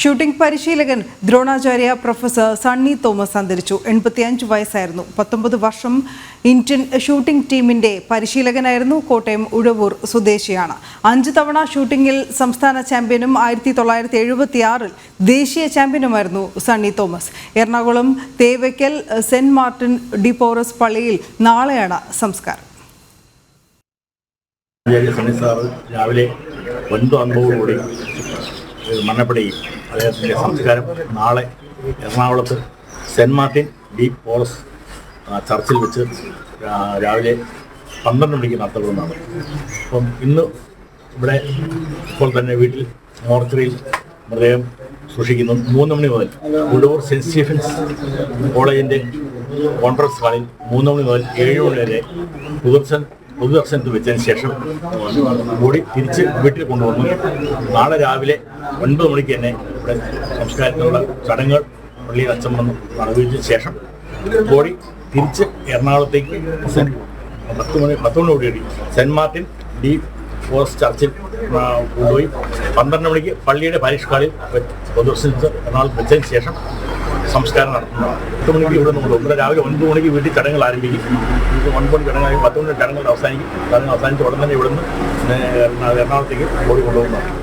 Shooting പരിശീലകൻ Dronacharya professor Sunny Thomas അന്തരിച്ചു. എൺപത്തിയഞ്ച് വയസ്സായിരുന്നു. പത്തൊമ്പത് വർഷം ഇന്ത്യൻ ഷൂട്ടിംഗ് ടീമിന്റെ പരിശീലകനായിരുന്നു കോട്ടയം ഉഴവൂർ സ്വദേശിയാണ്. അഞ്ച് തവണ ഷൂട്ടിംഗിൽ സംസ്ഥാന ചാമ്പ്യനും ആയിരത്തി തൊള്ളായിരത്തി എഴുപത്തിയാറിൽ ദേശീയ ചാമ്പ്യനുമായിരുന്നു Sunny Thomas. Ernakulam Thevakkal saint Martin de Porres പള്ളിയിൽ നാളെയാണ് സംസ്കാരം. രാവിലെ ഒൻപത് അൻപതോടുകൂടി മരണപ്പെടുകയും അദ്ദേഹത്തിന്റെ സംസ്കാരം നാളെ എറണാകുളത്ത് സെന്റ് മാർട്ടിൻ ഡി പോളസ് ചർച്ചിൽ വെച്ച് രാവിലെ പന്ത്രണ്ട് മണിക്ക് നടത്തപ്പെടുന്നതാണ്. അപ്പം ഇന്ന് ഇവിടെ ഇപ്പോൾ തന്നെ വീട്ടിൽ മോർച്ചറിയിൽ മൃതദേഹം സൂക്ഷിക്കുന്നു. മൂന്ന് മണി മുതൽ ഉടൂർ സെന്റ് സ്റ്റീഫൻസ് കോളേജിന്റെ കോൺഫറൻസ് ഹാളിൽ മൂന്ന് മണി മുതൽ ഏഴ് മണി വരെ പുതുദർശൻ പൊതുദർശനത്തിൽ വെച്ചതിന് ശേഷം കൂടി തിരിച്ച് വീട്ടിൽ കൊണ്ടുവന്നു. നാളെ രാവിലെ ഒൻപത് മണിക്ക് തന്നെ ഇവിടെ സംസ്കാരത്തിനുള്ള ചടങ്ങുകൾ പള്ളിയിൽ അച്ഛൻ വന്ന് മറവിച്ച ശേഷം ബോഡി തിരിച്ച് എറണാകുളത്തേക്ക് പത്ത് മണി പത്ത് കൂടി സെന്റ് മാർട്ടിൻ ഡി ഫോറസ്റ്റ് ചർച്ചിൽ കൊണ്ടുപോയി. പന്ത്രണ്ട് മണിക്ക് പള്ളിയുടെ പരിഷ്കാളിൽ പൊതുദർശനത്തിൽ എറണാകുളത്ത് വെച്ചതിന് ശേഷം സംസ്കാരം നടത്തുന്നതാണ് എട്ട് മണിക്ക് ഇവിടെ നിന്ന് ഇവിടെ രാവിലെ ഒൻപത് മണിക്ക് വീട്ടിൽ ചടങ്ങുകൾ ആരംഭിക്കും. ഒൻപത് മണി ചടങ്ങ് പത്ത് മണി ചടങ്ങുകൾ അവസാനിക്കും. ചടങ്ങ് അവസാനിച്ച് ഉടൻ തന്നെ ഇവിടുന്ന് എറണാകുളത്തേക്ക് ഓടി കൊണ്ടുപോകുന്നതാണ്.